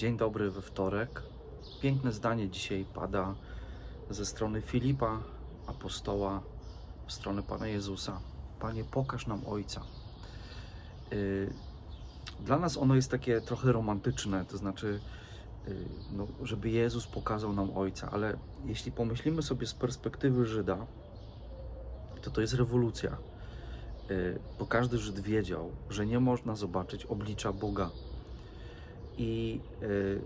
Dzień dobry we wtorek. Piękne zdanie dzisiaj pada ze strony Filipa, apostoła, w stronę Pana Jezusa. Panie, pokaż nam Ojca. Yy, Dla nas ono jest takie trochę romantyczne, to znaczy, yy, no, żeby Jezus pokazał nam Ojca, ale jeśli pomyślimy sobie z perspektywy Żyda, to to jest rewolucja. Yy, Bo każdy Żyd wiedział, że nie można zobaczyć oblicza Boga. I, y,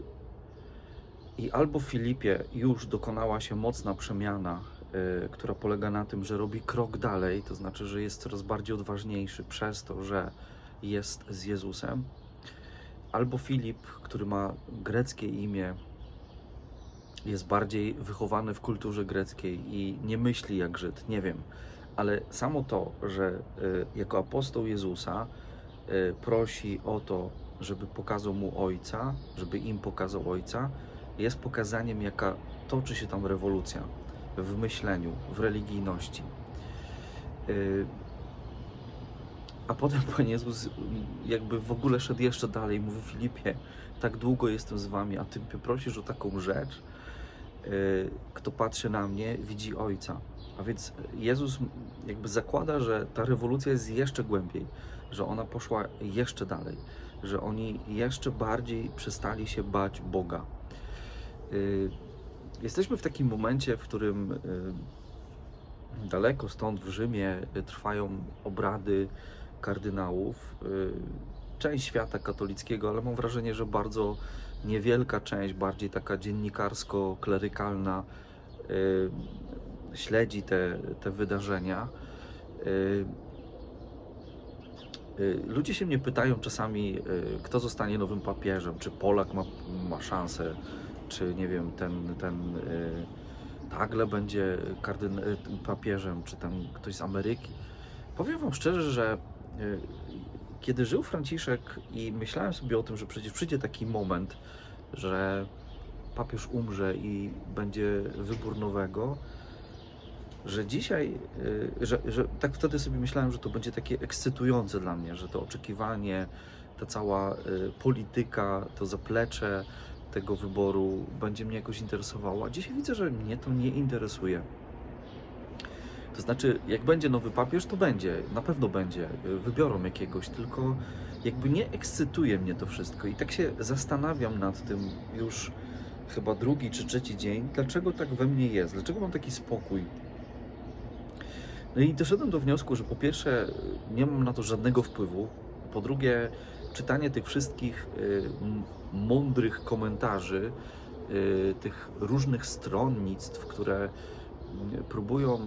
I albo w Filipie już dokonała się mocna przemiana, y, która polega na tym, że robi krok dalej, to znaczy, że jest coraz bardziej odważniejszy przez to, że jest z Jezusem, albo Filip, który ma greckie imię, jest bardziej wychowany w kulturze greckiej i nie myśli jak Żyd, nie wiem. Ale samo to, że y, jako apostoł Jezusa prosi o to, żeby pokazał mu ojca, żeby im pokazał ojca, jest pokazaniem, jaka toczy się tam rewolucja w myśleniu, w religijności. Yy, A potem Pan Jezus jakby w ogóle szedł jeszcze dalej, mówi Filipie, tak długo jestem z wami, a ty prosisz o taką rzecz, yy, kto patrzy na mnie, widzi Ojca. A więc Jezus jakby zakłada, że ta rewolucja jest jeszcze głębiej, że ona poszła jeszcze dalej, że oni jeszcze bardziej przestali się bać Boga. Y, Jesteśmy w takim momencie, w którym y, daleko stąd w Rzymie trwają obrady kardynałów. Y, Część świata katolickiego, ale mam wrażenie, że bardzo niewielka część, bardziej taka dziennikarsko-klerykalna, śledzi te, te wydarzenia. Y, y, Ludzie się mnie pytają czasami, y, kto zostanie nowym papieżem, czy Polak ma, ma szansę, czy nie wiem, ten, ten Tagle będzie kardyn, papieżem, czy tam ktoś z Ameryki. Powiem Wam szczerze, że kiedy żył Franciszek i myślałem sobie o tym, że przecież przyjdzie taki moment, że papież umrze i będzie wybór nowego, że dzisiaj, y, że, że tak wtedy sobie myślałem, że to będzie takie ekscytujące dla mnie, że to oczekiwanie, ta cała y, polityka, to zaplecze tego wyboru będzie mnie jakoś interesowało, a dzisiaj widzę, że mnie to nie interesuje. To znaczy, jak będzie nowy papież, to będzie, na pewno będzie, y, wybiorą jakiegoś, tylko jakby nie ekscytuje mnie to wszystko i tak się zastanawiam nad tym już chyba drugi czy trzeci dzień, dlaczego tak we mnie jest, dlaczego mam taki spokój, no i doszedłem do wniosku, że po pierwsze nie mam na to żadnego wpływu, po drugie czytanie tych wszystkich y, mądrych komentarzy, y, tych różnych stronnictw, które próbują,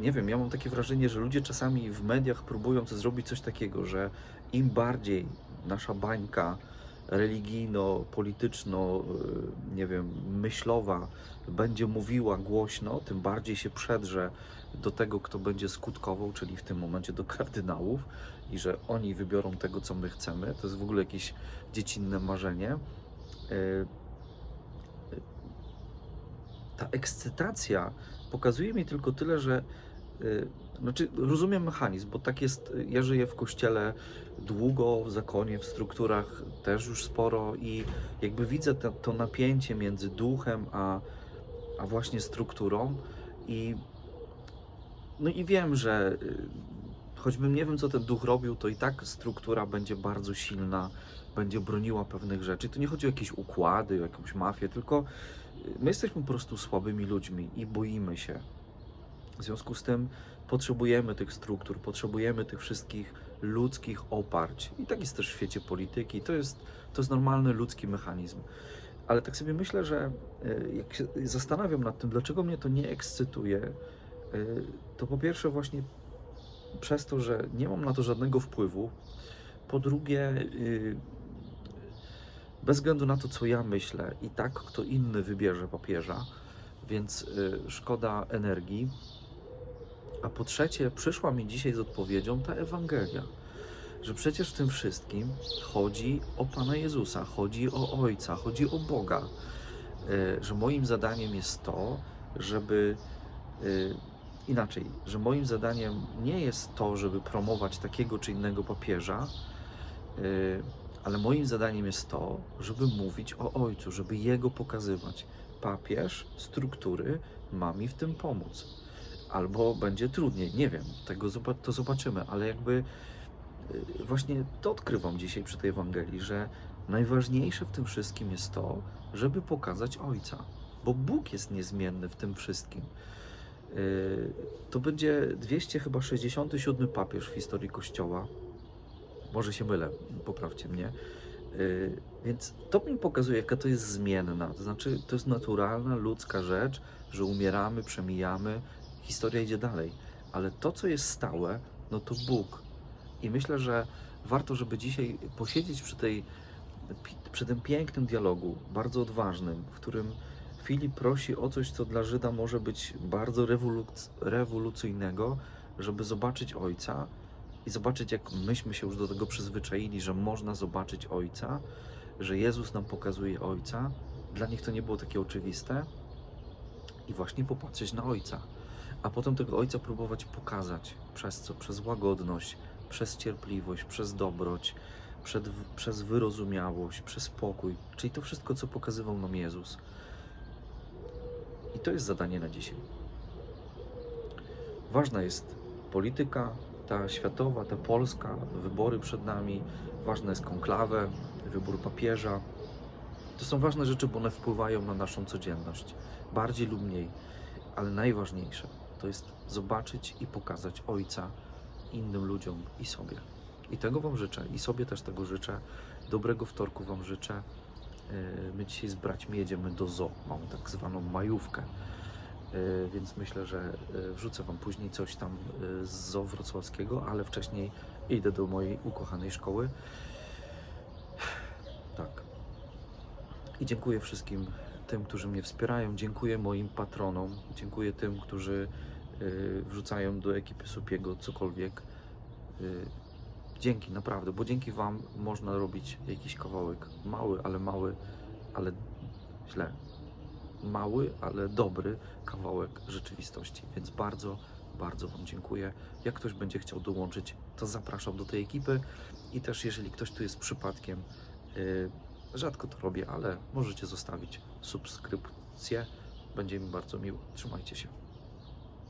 nie wiem, ja mam takie wrażenie, że ludzie czasami w mediach próbują zrobić coś takiego, że im bardziej nasza bańka religijno-polityczno, y, nie wiem, myślowa będzie mówiła głośno, tym bardziej się przedrze do tego, kto będzie skutkował, czyli w tym momencie do kardynałów i że oni wybiorą tego, co my chcemy. To jest w ogóle jakieś dziecinne marzenie. Y, Ta ekscytacja pokazuje mi tylko tyle, że y, znaczy rozumiem mechanizm, bo tak jest, ja żyję w kościele długo, w zakonie, w strukturach też już sporo i jakby widzę te, to napięcie między duchem a, a właśnie strukturą i no i wiem, że y, choćbym nie wiem, co ten duch robił, to i tak struktura będzie bardzo silna, będzie broniła pewnych rzeczy. To nie chodzi o jakieś układy, o jakąś mafię, tylko y, my jesteśmy po prostu słabymi ludźmi i boimy się. W związku z tym potrzebujemy tych struktur, potrzebujemy tych wszystkich ludzkich oparć. I tak jest też w świecie polityki. To jest, to jest normalny ludzki mechanizm. Ale tak sobie myślę, że y, jak się zastanawiam nad tym, dlaczego mnie to nie ekscytuje, y, to po pierwsze właśnie przez to, że nie mam na to żadnego wpływu. Po drugie, y, bez względu na to, co ja myślę, i tak kto inny wybierze papieża, więc szkoda energii. A po trzecie, przyszła mi dzisiaj z odpowiedzią ta Ewangelia, że przecież w tym wszystkim chodzi o Pana Jezusa, chodzi o Ojca, chodzi o Boga. Y, Że moim zadaniem jest to, żeby y, inaczej, że moim zadaniem nie jest to, żeby promować takiego czy innego papieża, y, Ale moim zadaniem jest to, żeby mówić o Ojcu, żeby Jego pokazywać. Papież struktury ma mi w tym pomóc. Albo będzie trudniej, nie wiem, tego to zobaczymy, ale jakby y, właśnie to odkrywam dzisiaj przy tej Ewangelii, że najważniejsze w tym wszystkim jest to, żeby pokazać Ojca, bo Bóg jest niezmienny w tym wszystkim. Y, To będzie 200 chyba 67 papież w historii Kościoła. Może się mylę, poprawcie mnie. Y, Więc to mi pokazuje, jaka to jest zmienna. To znaczy, to jest naturalna, ludzka rzecz, że umieramy, przemijamy, historia idzie dalej. Ale to, co jest stałe, no to Bóg. I myślę, że warto, żeby dzisiaj posiedzieć przy, tej, przy tym pięknym dialogu, bardzo odważnym, w którym Filip prosi o coś, co dla Żyda może być bardzo rewoluc- rewolucyjnego, żeby zobaczyć Ojca i zobaczyć, jak myśmy się już do tego przyzwyczaili, że można zobaczyć Ojca, że Jezus nam pokazuje Ojca. Dla nich to nie było takie oczywiste. I właśnie popatrzeć na Ojca, a potem tego Ojca próbować pokazać. Przez co? Przez łagodność, przez cierpliwość, przez dobroć, przed, przez wyrozumiałość, przez pokój. Czyli to wszystko, co pokazywał nam Jezus. I to jest zadanie na dzisiaj. Ważna jest polityka, ta światowa, ta polska, wybory przed nami, ważna jest konklawę, wybór papieża. To są ważne rzeczy, bo one wpływają na naszą codzienność, bardziej lub mniej, ale najważniejsze to jest zobaczyć i pokazać Ojca innym ludziom i sobie. I tego Wam życzę, i sobie też tego życzę. Dobrego wtorku Wam życzę. Yy, My dzisiaj z braćmi jedziemy do zoo. Mamy tak zwaną majówkę. Yy, Więc myślę, że yy, wrzucę Wam później coś tam z zoo wrocławskiego, ale wcześniej idę do mojej ukochanej szkoły. Tak. I dziękuję wszystkim tym, którzy mnie wspierają. Dziękuję moim patronom. Dziękuję tym, którzy yy, wrzucają do ekipy Supiego cokolwiek. Yy, Dzięki, naprawdę, bo dzięki Wam można robić jakiś kawałek. Mały, ale mały, ale źle. Mały, ale dobry kawałek rzeczywistości. Więc bardzo, bardzo Wam dziękuję. Jak ktoś będzie chciał dołączyć, to zapraszam do tej ekipy. I też, jeżeli ktoś tu jest przypadkiem, yy, rzadko to robię, ale możecie zostawić subskrypcję. Będzie mi bardzo miło. Trzymajcie się.